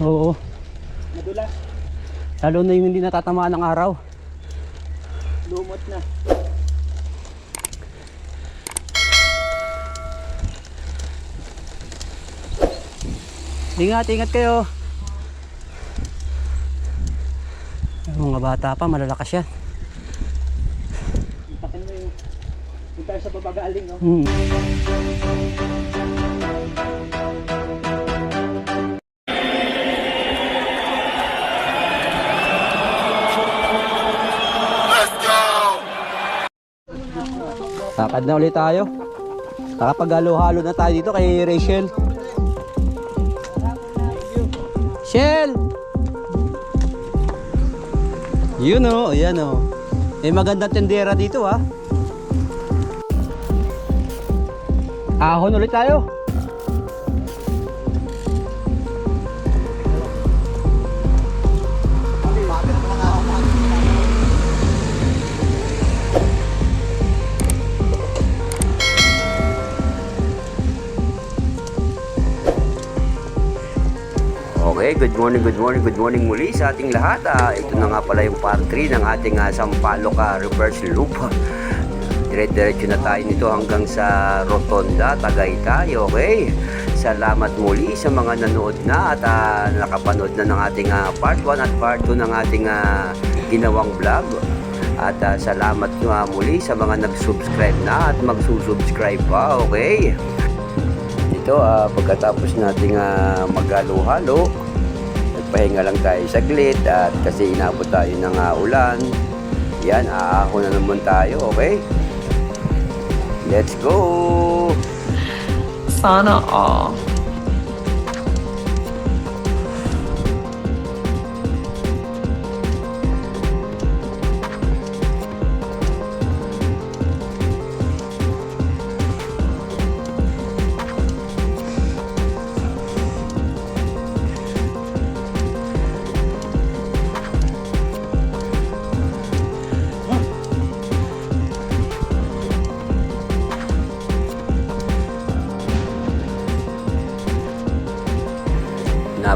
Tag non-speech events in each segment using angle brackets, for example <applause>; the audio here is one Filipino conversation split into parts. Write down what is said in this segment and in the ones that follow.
Oo. Madulas. Lalo na yung hindi natatamaan ng araw. Lumot na. Ingat, ingat kayo. Yung mga bata pa, malalakas yan. Ipakin mo yung... Yung tayo sa baba galing, no? Hmm. Lakad na ulit tayo. Nakapag-halo-halo na tayo dito kay Rachel. Shell! Yun o, oh, yan o. May magandang tendera dito ah. Ahon ulit tayo. Okay, good morning, good morning, good morning muli sa ating lahat. Ah, ito na nga pala yung part 3 ng ating uh, Sampaloc ah, reverse loop. <laughs> Dire-diretso na tayo nito hanggang sa Rotonda, Tagaytay. Okay? Salamat muli sa mga nanood na at ah, nakapanood na ng ating ah, part 1 at part 2 ng ating ah, ginawang vlog. At ah, salamat nga muli sa mga nag-subscribe na at magsusubscribe pa. Okay? Ito, ah, pagkatapos nating uh, maghalo-halo, nagpahinga lang tayo saglit at kasi inabot tayo ng ah, ulan. Yan, aahon na naman tayo, okay? Let's go! Sana all.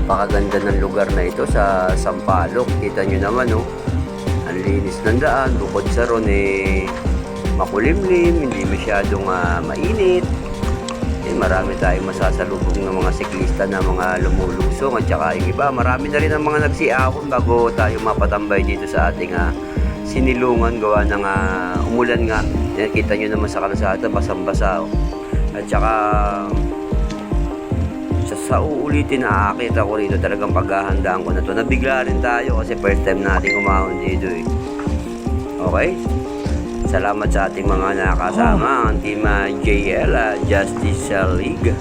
Napakaganda ng lugar na ito sa Sampaloc. Kita nyo naman, oh. Ang linis ng daan. Bukod sa ron, eh, makulimlim, hindi masyadong ah, mainit. Eh, marami tayong masasalubong ng mga siklista na mga lumulusong at saka yung iba, marami na rin ang mga nagsiahon bago tayo mapatambay dito sa ating ah, sinilungan gawa ng ah, umulan nga. Yan, kita nyo naman sa kalsada, basang-basa. oh. At saka sa, sa uulitin na aakit ako rito talagang paghahandaan ko na to. Nabigla rin tayo kasi first time natin umahon dito eh. Okay? Salamat sa ating mga nakasama ang team ah, JL Justice League.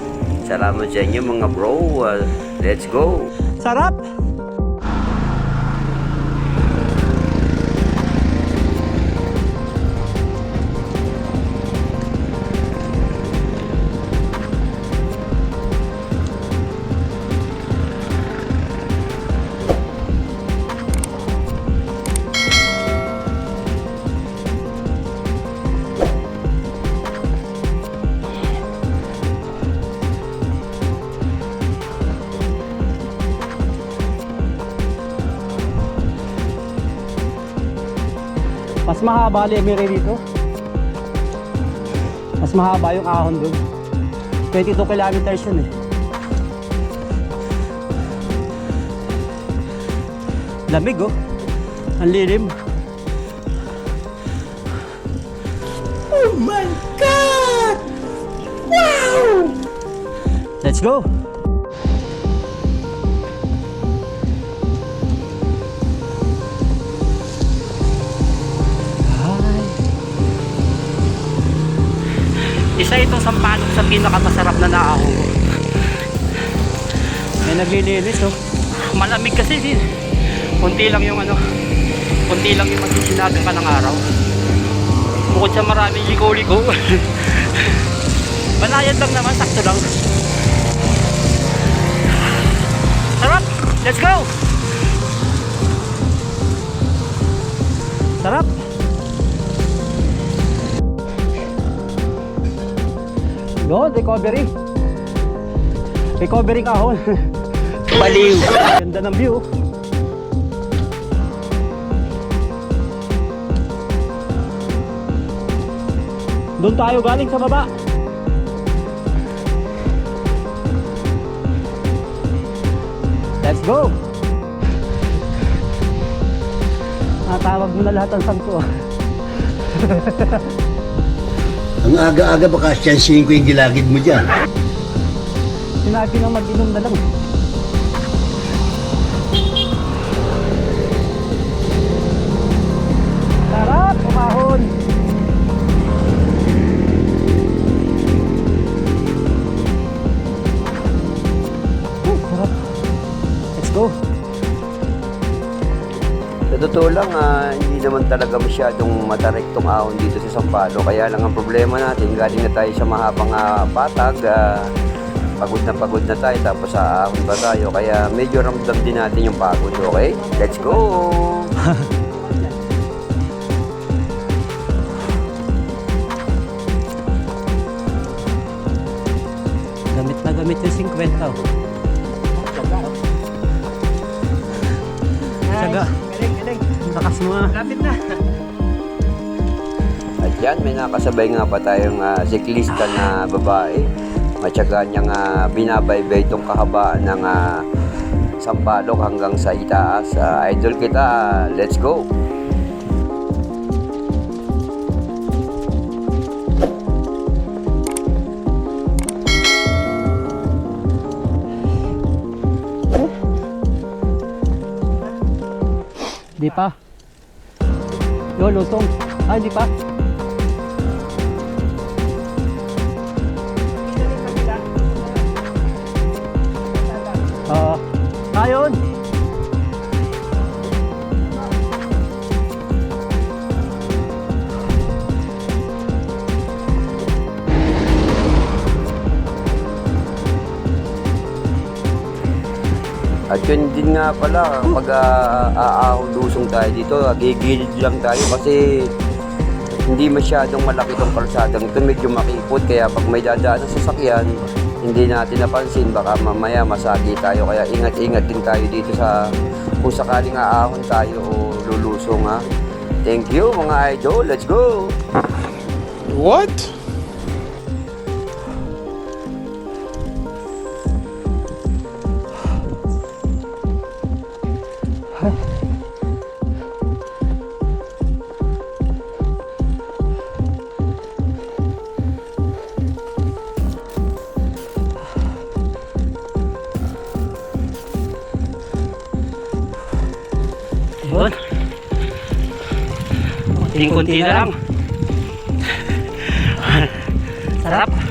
Salamat sa inyo mga bro. Ah, let's go. Sarap! Mahaba lemire dito. Mas mahaba yung ahon doon. 22 kilometers yun eh. Lamig oh. Ang lilim. Oh my God! Wow! Let's go! Pinakamasarap na naahon ko. May naglilinis oh. Malamig kasi din. Kunti lang yung ano, kunti lang yung magsisinabi ka ng araw. Bukod sa maraming liko-liko. <laughs> Banayad lang naman, sakto lang. Sarap! Let's go! Sarap! Yun, recovery. Recovery kahon. <laughs> Baliw! Ganda ng view. Doon tayo galing sa baba. Let's go! Natawag mo na lahat ang sangko. <laughs> Ang aga-aga baka siyansihin ko yung gilagid mo dyan. Sinabi na mag-inom na lang. Sarap! Umahon! Uh, sarap. Let's go! Sa totoo lang, ah, naman talaga masyadong matarik tong ahon dito sa Sampalo. Kaya lang ang problema natin, galing na tayo sa mahabang ah, patag. ah, pagod na pagod na tayo, tapos sa ahon pa tayo. Kaya medyo ramdam din natin yung pagod, okay? Let's go! <laughs> Gamit na gamit yung 50. oh. Lakas mo ah. Lapit na. At yan, may nakasabay nga pa tayong ah, siklista na babae. Matyaga niyang uh, binabaybay itong kahabaan ng uh, Sampalok hanggang sa itaas. Ah, idol kita, ah, let's go! Di pa. Yo, lusong. Ah, di pa. Oo. Ayun. At yun din nga pala, pag uh, aahon lusong tayo dito, gigilid lang tayo kasi hindi masyadong malaki tong kalsadang ito, medyo makipot. Kaya pag may dadaan ng sasakyan, hindi natin napansin, baka mamaya masagi tayo. Kaya ingat-ingat din tayo dito sa kung sakaling aahon tayo o lulusong ha. Thank you mga idol, let's go! What? Yun. Kunting-kunti na lang. Sarap.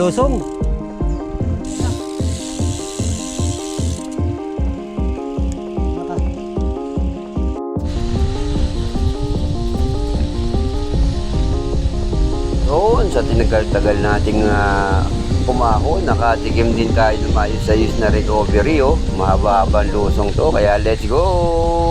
lusong. Doon sa tinagal-tagal nating uh, pumako, nakatikim din tayo lumayos-ayos na recovery. Oh. Mahaba-habang lusong to, kaya let's go!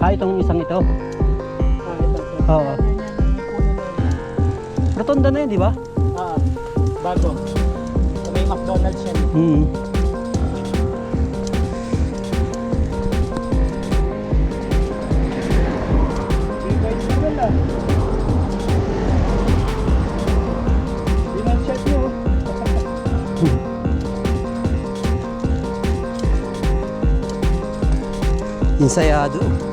Ah, itong isang ito? Oo. Rotonda na yun, di ba? Ah, bago. May McDonald's yan. Hmm. Ensayado.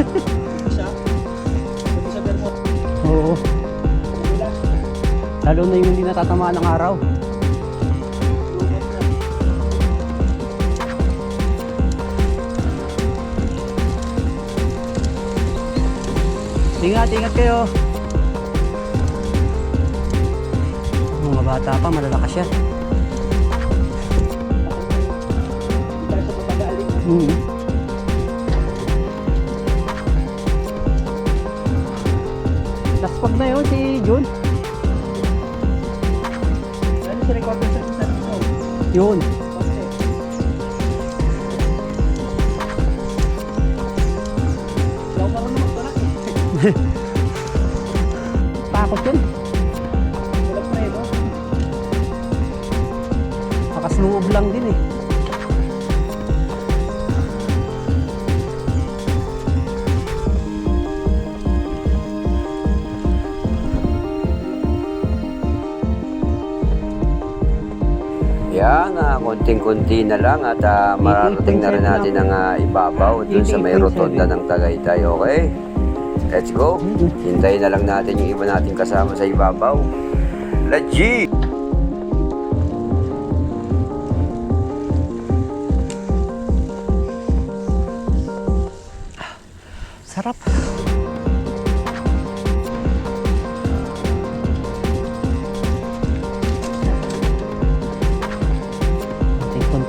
<laughs> Oo. Lalo na yung hindi natatamaan ng araw. Ingat, ingat kayo. Mga bata pa, malalakas yan. Hindi Laspag na yun si Jun. Ano si recorder sa isa? Yun. <laughs> Takot yun. Tulak na yun, no? Nakasloob lang din eh. Yan, ah, konting-kunti na lang at ah, mararating na rin natin ang ah, ibabaw dun sa may rotonda ng Tagaytay, okay? Let's go! Hintayin na lang natin yung iba nating kasama sa ibabaw. Let's G!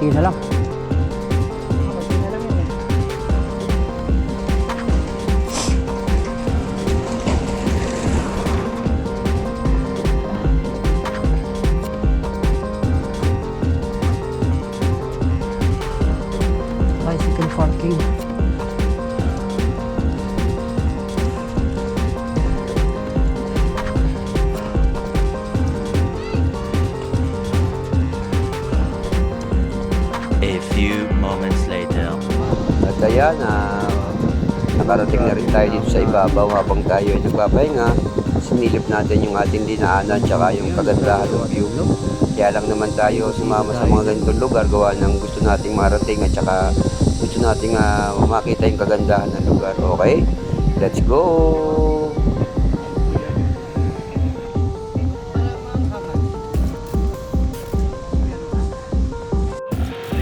Konti-konti na lang. At ayan, ah, nakarating na rin tayo dito sa ibabaw habang tayo ay nagpapahinga. Sinilip natin yung ating dinaanan tsaka yung kagandahan ng view. Kaya lang naman tayo sumama sa mga ganitong lugar gawa ng gusto nating marating at tsaka gusto nating ah, makita yung kagandahan ng lugar. Okay? Let's go!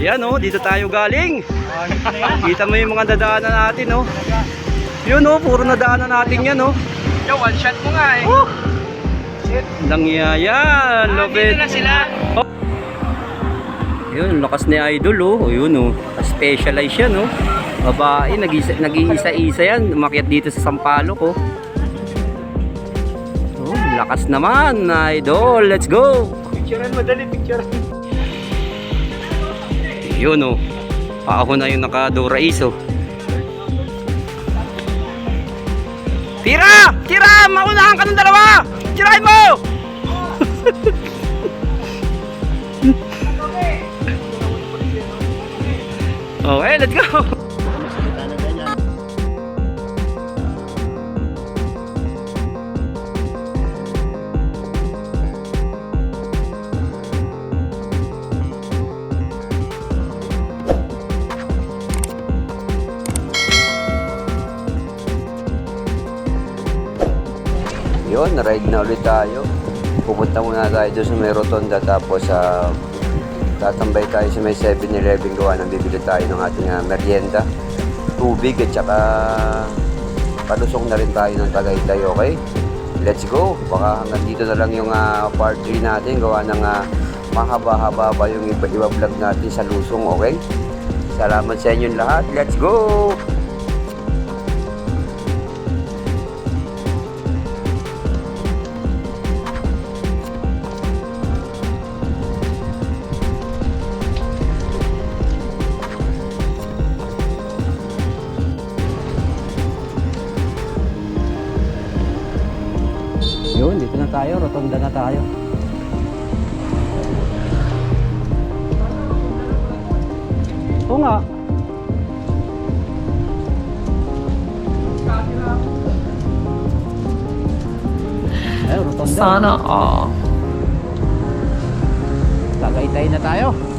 Ayan oh, dito tayo galing. Kita mo yung mga dadaanan natin oh. Yun oh, puro nadaanan natin yan oh. Yo, one shot mo nga eh. Langyaya, love it. na sila. Oh. Yun, lakas ni Idol oh. O yun oh. Specialize yan oh. Babae, nag-iisa-isa yan. Umakyat dito sa Sampaloc oh. Oh, lakas naman, Idol. Let's go. Picturean madali, picturean. Yun oh. Ako na yung nakadura iso. Tira! Tira! Maunahan ka ng dalawa! Tirahin mo! <laughs> okay, let's go! Ride na ulit tayo. Pupunta muna tayo doon sa may rotonda tapos sa tatambay tayo sa may 7-Eleven gawa ng bibili tayo ng ating ah, merienda. Tubig at saka palusong na rin tayo ng Tagaytay, okay? Let's go! Baka hanggang dito na lang yung ah, part 3 natin gawa ng ah, mahaba-haba pa yung iba-iba vlog natin sa Lusong, okay? Salamat sa inyong lahat. Let's go! Tayo. Rotonda na tayo. Oo nga. Ay, rotonda. Sana all. Tagaytay na tayo.